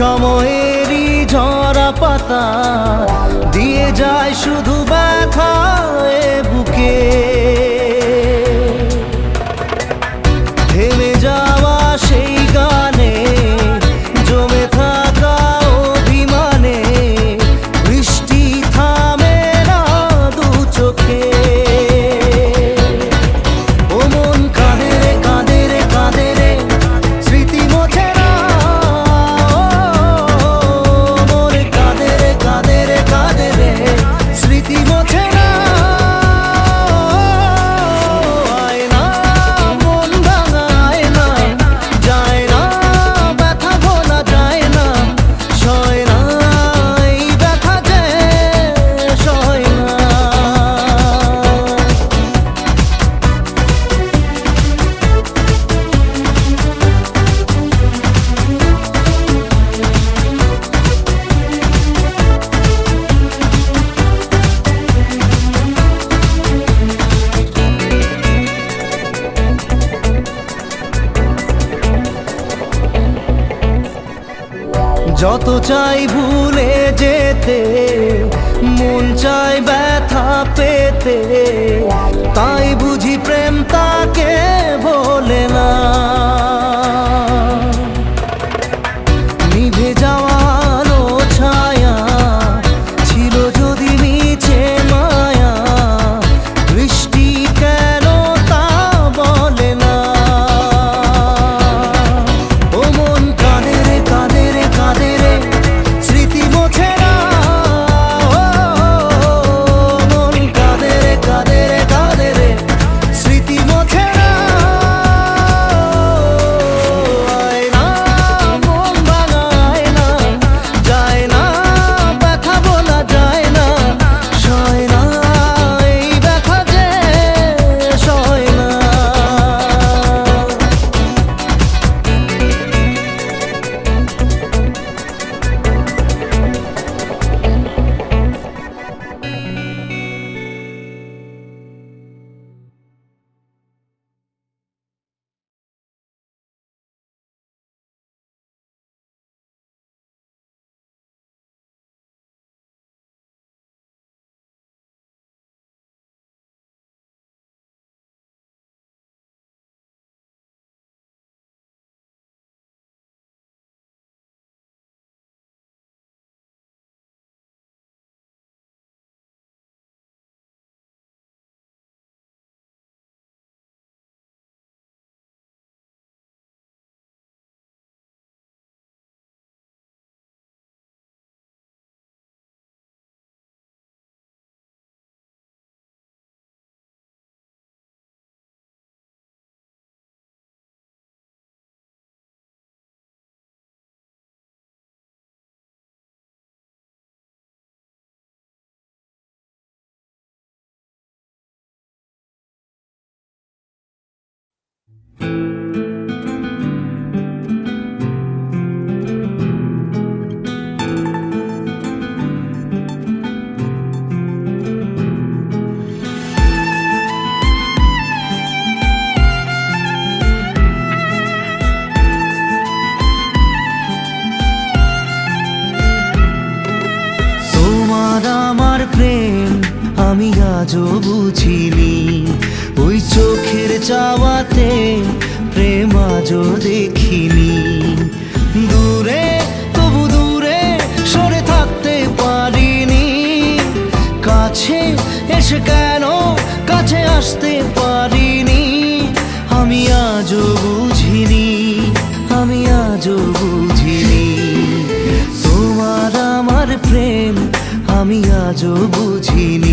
সময়েরই ঝরা পাতা দিয়ে যায় শুধু চাই ভুলে যেতে মন চাই ব্যথা পেতে। আমি আজও বুঝিনি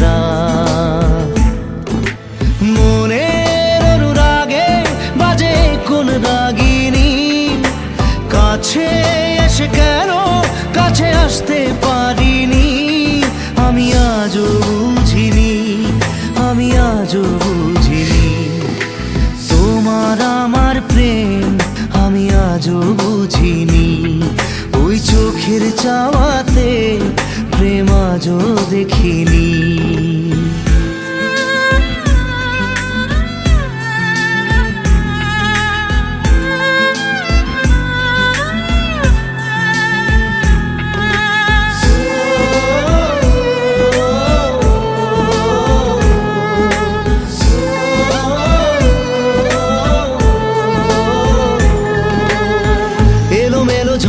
হারা মনের অনুরাগে বাজে কোন রাগিনী। কাছে এসে কেন কাছে আসতে পারিনি? আমি আজও বুঝিনি, আমি আজও বুঝিনি। তোমার আমার প্রেম আমি আজও বুঝিনি। ওই চোখের চাওয়াতে প্রেম আজও দেখিনি।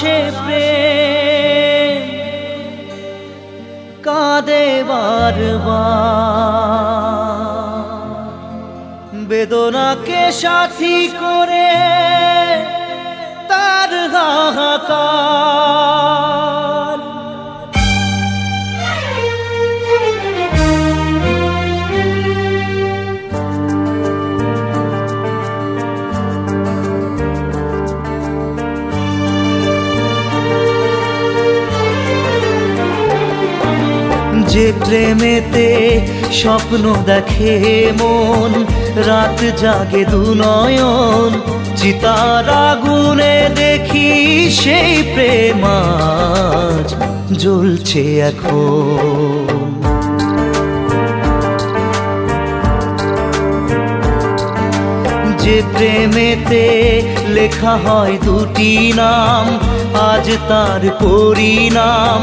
আসে প্রেম কাঁদে বেদনাকে সাথী করে তার হাহাকার। যে প্রেমেতে স্বপ্ন দেখে মন, রাত জাগে দু নয়ন। চিতার আগুনে দেখি সেই প্রেমাজ জ্বলছে এখন। যে প্রেমেতে লেখা হয় দুটি নাম, আজ তার পরিণাম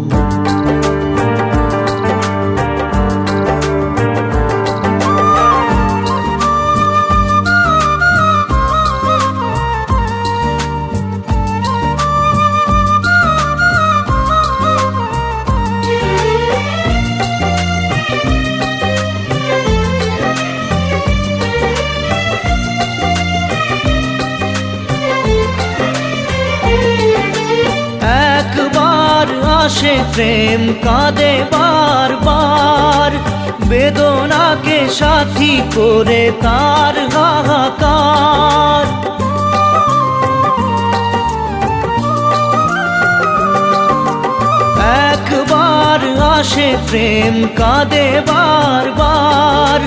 সাথী করে তার হাহাকার। একবার আসে প্রেম, কাঁদে বারবার।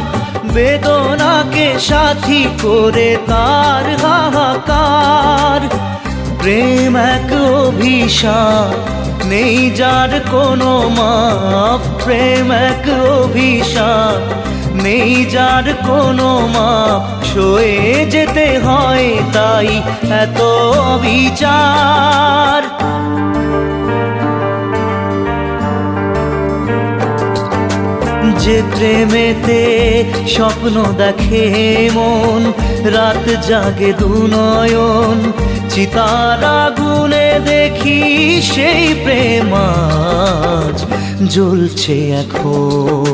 বেদনাকে সাথী করে তার হাহাকার। প্রেম এক অভিশাপ, নেই যার কোনো মাপ। প্রেম এক অভিশাপ নেই যার কোনো মাপ সয়ে যেতে হয় তাই এত বিচার। যে প্রেমেতে স্বপ্ন দেখে মন, রাত জাগে দুনয়ন চিতার গুনে দেখি সেই প্রেম আজ জ্বলছে এখন।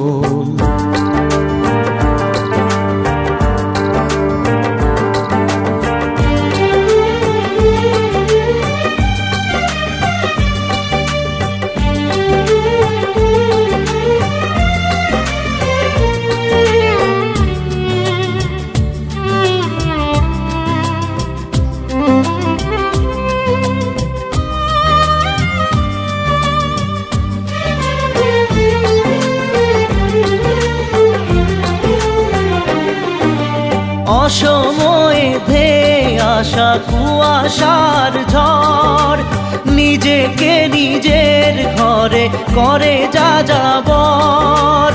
কুয়াশার ঝড়। নিজেকে নিজের ঘরে করে যা যাবর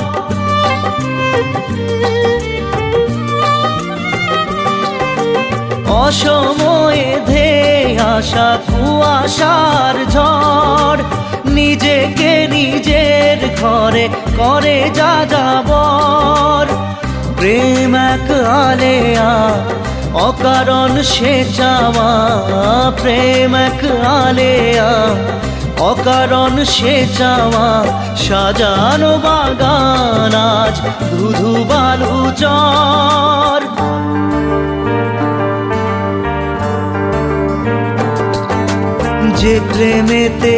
অসময়ে ধে আসা কুয়াশার ঝড়। নিজেকে নিজের ঘরে করে যা যাবর প্রেম এক আলেয়া অকারণ সে চাওয়া, প্রেম এক আলেয়া। অকারণ সে চাওয়া, সাজানো বাগান আজ ধুধু বালু চর। যে প্রেমেতে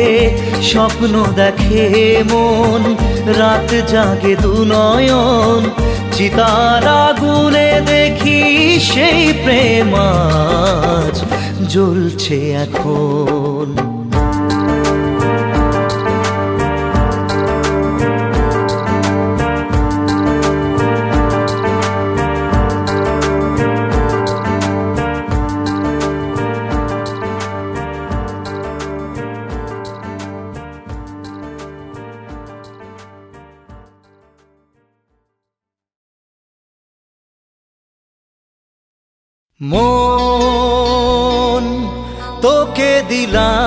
স্বপ্ন দেখে মন, রাত জাগে দুনয়ন চিতার আগুনে দেখি সেই প্রেমাজ জ্বলছে এখন। মন তোকে দিলাম।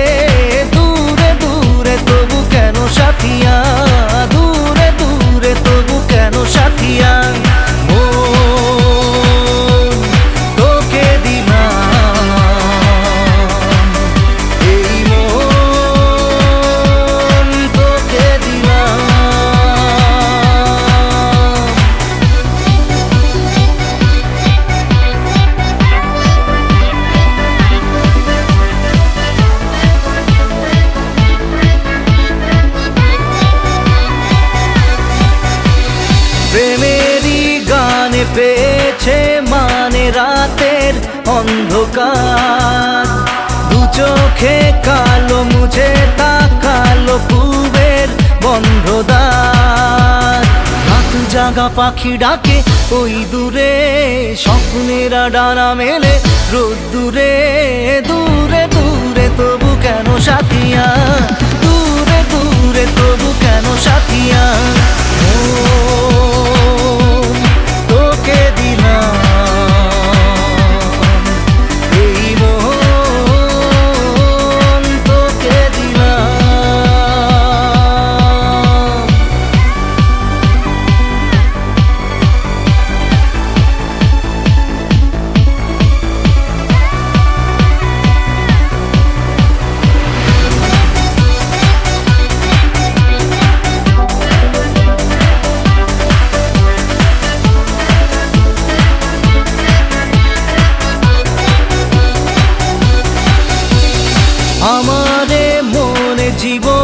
জাগা পাখি ডাকে, ওই দূরে স্বপ্নেরা ডানা মেলে। রোদ দূরে দূরে দূরে, তবু কেন সাথিয়া? দূরে দূরে, তবু কেন সাথিয়া? ও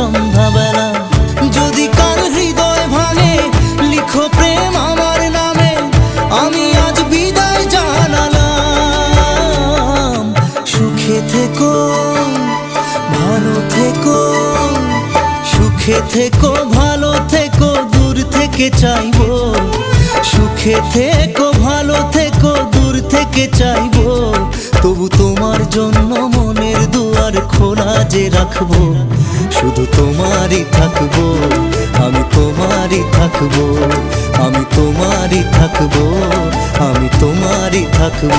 সন্ধ্যাবেলা যদি কার হৃদয় ভাঙে, লিখো প্রেম আমার নামে। আমি আজ বিদায় জানালাম। সুখে থেকো, ভালো থেকো, সুখে থেকো, ভালো থেকো, দূর থেকে চাইব। সুখে থেকো থেকে চাইব। তবু তোমার জন্য দুয়ার খোলা যে রাখব, শুধু তোমারই থাকব, আমি তোমারই থাকব, আমি তোমারই থাকব, আমি তোমারই থাকব।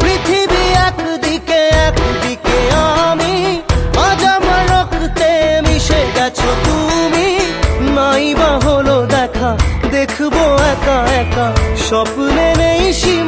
পৃথিবী একদিকে একদিকে আমি। আজ আমার রক্তে মিশে দেখব একা একা। স্বপ্নে নেই সীমা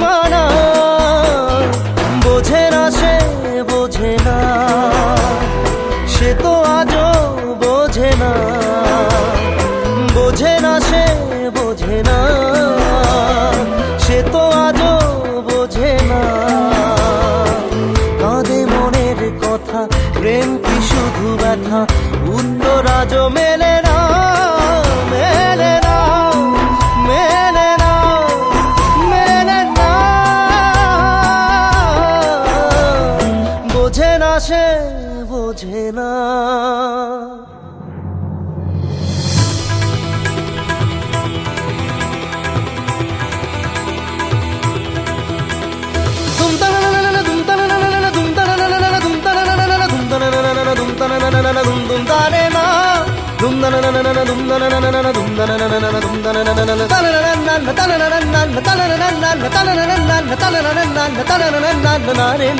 നാനെ